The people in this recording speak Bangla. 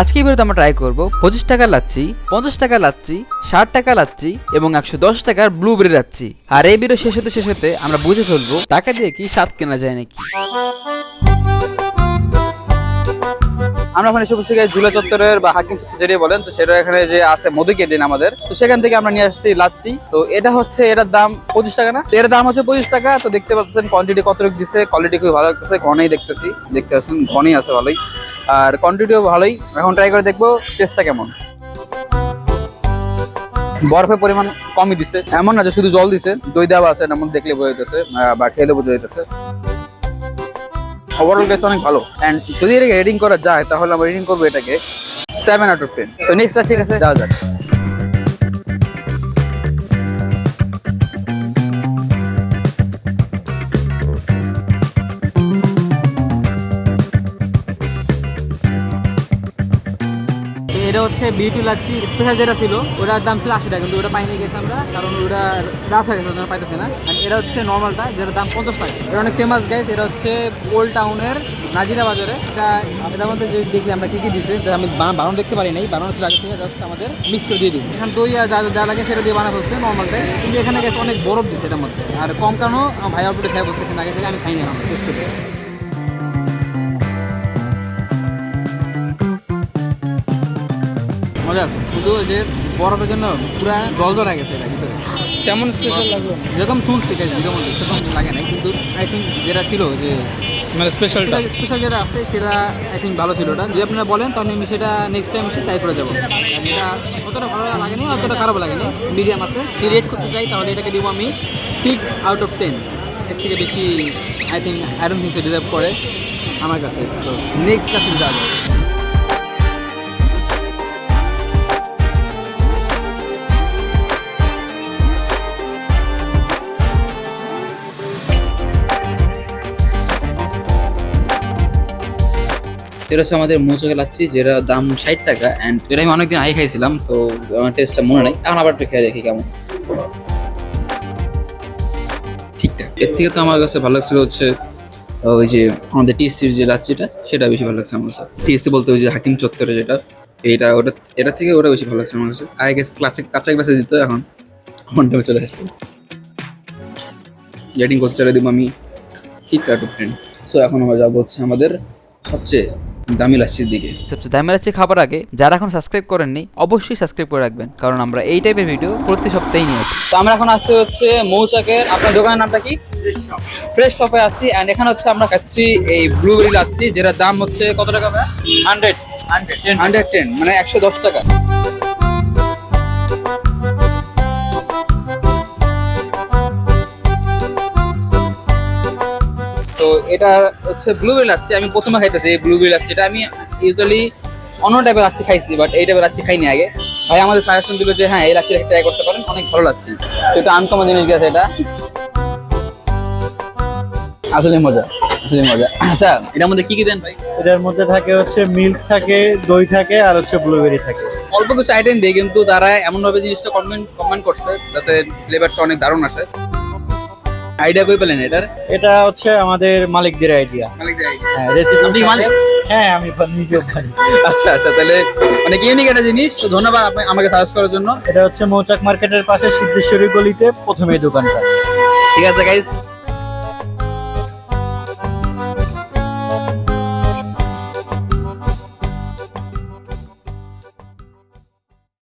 আজকে ভিডিওতে আমরা ট্রাই করব পঁচিশ টাকা লাচ্ছি, পঞ্চাশ টাকা লাচ্ছি, ষাট টাকা লাচ্ছি এবং একশো দশ টাকার ব্লুবেরি লাচ্ছি। আর এই ভিডিও শেষ হতে শেষ হতে আমরা বুঝে ফেলব টাকা দিয়ে কি স্বাদ কেনা যায় নাকি। আমরা ওখানে এসে গেছি ঝুলা চত্বরের বা হাকিম চত্বর যেটাই বলেন, তো সেটা এখানে যে আছে মধুকে দিন আমাদের। তো সেখান থেকে আমরা নিয়ে আসছি লাচ্ছি। তো এটা হচ্ছে, এটার দাম পঁচিশ টাকা না? এর দাম হচ্ছে পঁচিশ টাকা। তো দেখতে পাচ্ছেন কোয়ান্টিটি কতটুকু দিছে কোয়ালিটি খুবই ভালো লাগতেছে, ঘনেই দেখতেছি। দেখতে পাচ্ছেন, ঘনেই আছে ভালোই। আর কোয়ান্টিটিও ভালোই। এখন ট্রাই করে দেখব টেস্টটা কেমন। বরফের পরিমাণ কমই দিছে। এমন না যে শুধু জল দিছে, দই দেওয়া আছে এমন দেখলে বোঝা যেতেছে বা খেলে বোঝা যেতেছে ওভারঅল গেছে অনেক ভালো। অ্যান্ড যদি এটাকে রেডিং করা যায়, তাহলে আমরা রেডিং করব এটাকে সেভেন আউট অফ টেন তো নেক্সট ঠিক আছে, যাওয়া যাক। এটা হচ্ছে বিউটি লাচ্ছি স্পেশাল যেটা ছিল, ওটার দাম ছিল আশি টাকা, কিন্তু ওটা পাইনি গেছে আমরা, কারণ ওটা রাফ হয়ে গেছে, ওটা পাইতেছে না। আর এটা হচ্ছে নর্মালটা যেটার দাম পঞ্চাশ টাকা। এটা অনেক ফেমাস গাইস এটা হচ্ছে ওল্ড টাউনের নাজিরা বাজারে এটা এটার মধ্যে যে দেখি আমরা কী কী দিছে আমি বানা- বানানো দেখতে পারি নাই, বানানো ছিল আগে থেকে জাস্ট আমাদের মিক্স করে দিয়ে দিয়েছে। এখানে দই আর যা যা লাগে সেটা দিয়ে বানা হচ্ছে নর্মালটাই কিন্তু এখানে গেছে অনেক বরফ দিছে এটার মধ্যে। আর কম কারণও ভাই আউটপুটে খাই বলছে এখানে আগে থেকে আমি খাইনি এখন টেস্ট করে। মজা আছে। শুধু ওই যে বরফের জন্য পুরা জল জল গেছে এটা ভিতরে। কেমন স্পেশাল লাগল? যেরকম শুনছি যেরকম সেরকম লাগে নাই কিন্তু আই থিঙ্ক যেটা ছিল যে মানে স্পেশালটা স্পেশাল যেটা আছে সেটা আই থিঙ্ক ভালো ছিল ওটা। যদি আপনারা বলেন তাহলে আমি সেটা নেক্সট টাইম এসে ট্রাই করে যাব। এটা অতটা ভালো লাগেনি অতটা খারাপ লাগেনি। মিডিয়াম আছে। যদি রেট করতে চাই তাহলে এটাকে দিব আমি সিক্স আউট অফ টেন এর থেকে বেশি I think I don't think say deserve করে আমার কাছে। তো নেক্সট ক্লাসে যাওয়া এটা হচ্ছে আমাদের মোচকে লাচ্ছি, যেটা দাম ষাট টাকা অ্যান্ড এটা আমি অনেকদিন আগে খাইছিলাম, তো আমার টেস্টটা মনে নেই। এখন আবার একটু খেয়ে দেখি কেমন। ঠিকঠাক এর থেকে তো আমার কাছে ভালো লাগছিল হচ্ছে ওই যে আমাদের টিএসসির যে লাচ্ছিটা, সেটা বেশি ভালো লাগছে আমার কাছে। টিএসসি বলতে ওই যে হাকিম চত্বরে যেটা এটা ওটা, এটা থেকে ওটা বেশি ভালো লাগছে আমার কাছে। আগে গেছে কাঁচা কাঁচা গ্লাসে দিত, এখন আমারটা চলে আসছে। রেটিং করতে চলে দিব আমি six out of ten so এখন আমরা যাব হচ্ছে আমাদের সবচেয়ে দামি লাচ্ছির দিকে। সবচেয়ে দামি লাচ্ছি খাবার আগে যারা এখন সাবস্ক্রাইব করেননি অবশ্যই সাবস্ক্রাইব করে রাখবেন কারণ আমরা এই টাইপের ভিডিও প্রতি সপ্তাহে নিয়ে আসি। তো আমরা এখন আছি হচ্ছে মৌচাকের আপনার দোকানের নামটা কি? ফ্রেশ শপে আছি অ্যান্ড এখানে হচ্ছে আমরা খাচ্ছি এই ব্লুবেরি লাচ্ছি যেটার দাম হচ্ছে কত টাকা ভাই হান্ড্রেড হান্ড্রেড হান্ড্রেড টেন মানে একশো দশ টাকা। তো এটা হচ্ছে ব্লুবেরি লাচ্ছি আমি প্রথমে খাইতেছি এই ব্লুবেরি লাচ্ছি। এটা আমি ইউজুয়ালি অন্য টাইপের লাচ্ছি খাইছি বাট এই টাইপের লাচ্ছি খাইনি আগে। ভাই আমাদের সাজেশন দিল যে হ্যাঁ এই লাচ্ছি ট্রাই করতে পারেন অনেক ভালো লাচ্ছি। তো এটা আনকমন জিনিস গেছে এটা। আসলে মজা আসলে মজা। আচ্ছা এটার মধ্যে কি কি দেন ভাই? এটার মধ্যে থাকে হচ্ছে মিল্ক থাকে দই থাকে আর হচ্ছে ব্লুবেরি থাকে। অল্প কিছু আইটেম দিই কিন্তু তারা এমন ভাবে জিনিসটা কমেন্ট কমেন্ট করছে যাতে ফ্লেভারটা অনেক দারুণ আসে। আইডিয়া কই পেলেন এটার? এটা হচ্ছে আমাদের মালিকদের আইডিয়া। মালিক আইডিয়া। হ্যাঁ রেসিপি মালিক? হ্যাঁ আমি নিজেও পারি আচ্ছা আচ্ছা তাহলে মানে ইউনিক একটা জিনিস তো ধন্যবাদ আপনি আমাকে সাজেস্ট করার জন্য। এটা হচ্ছে মৌচাক মার্কেটের পাশে সিদ্ধেশ্বরী গলিতে প্রথমে দোকানটা। ঠিক আছে গাইস